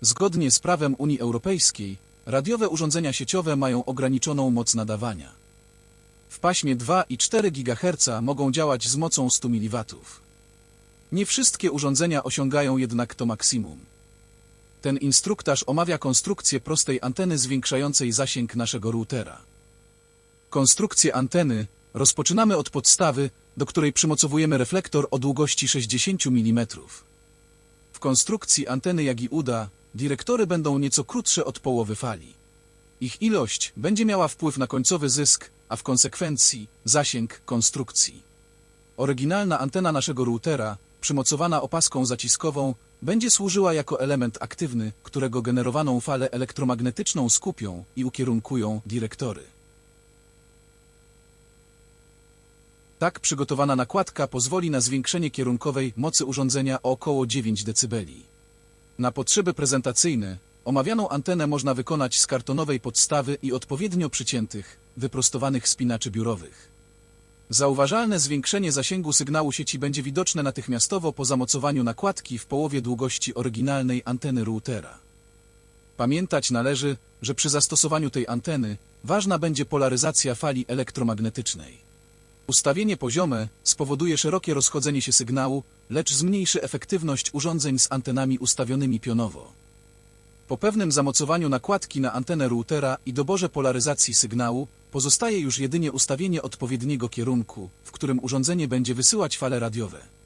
Zgodnie z prawem Unii Europejskiej, radiowe urządzenia sieciowe mają ograniczoną moc nadawania. W paśmie 2 i 4 GHz mogą działać z mocą 100 mW. Nie wszystkie urządzenia osiągają jednak to maksimum. Ten instruktaż omawia konstrukcję prostej anteny zwiększającej zasięg naszego routera. Konstrukcję anteny rozpoczynamy od podstawy, do której przymocowujemy reflektor o długości 60 mm. W konstrukcji anteny jak i uda, dyrektory będą nieco krótsze od połowy fali. Ich ilość będzie miała wpływ na końcowy zysk, a w konsekwencji zasięg konstrukcji. Oryginalna antena naszego routera, przymocowana opaską zaciskową, będzie służyła jako element aktywny, którego generowaną falę elektromagnetyczną skupią i ukierunkują dyrektory. Tak przygotowana nakładka pozwoli na zwiększenie kierunkowej mocy urządzenia o około 9 dB. Na potrzeby prezentacyjne omawianą antenę można wykonać z kartonowej podstawy i odpowiednio przyciętych, wyprostowanych spinaczy biurowych. Zauważalne zwiększenie zasięgu sygnału sieci będzie widoczne natychmiastowo po zamocowaniu nakładki w połowie długości oryginalnej anteny routera. Pamiętać należy, że przy zastosowaniu tej anteny ważna będzie polaryzacja fali elektromagnetycznej. Ustawienie poziome spowoduje szerokie rozchodzenie się sygnału, lecz zmniejszy efektywność urządzeń z antenami ustawionymi pionowo. Po pewnym zamocowaniu nakładki na antenę routera i doborze polaryzacji sygnału, pozostaje już jedynie ustawienie odpowiedniego kierunku, w którym urządzenie będzie wysyłać fale radiowe.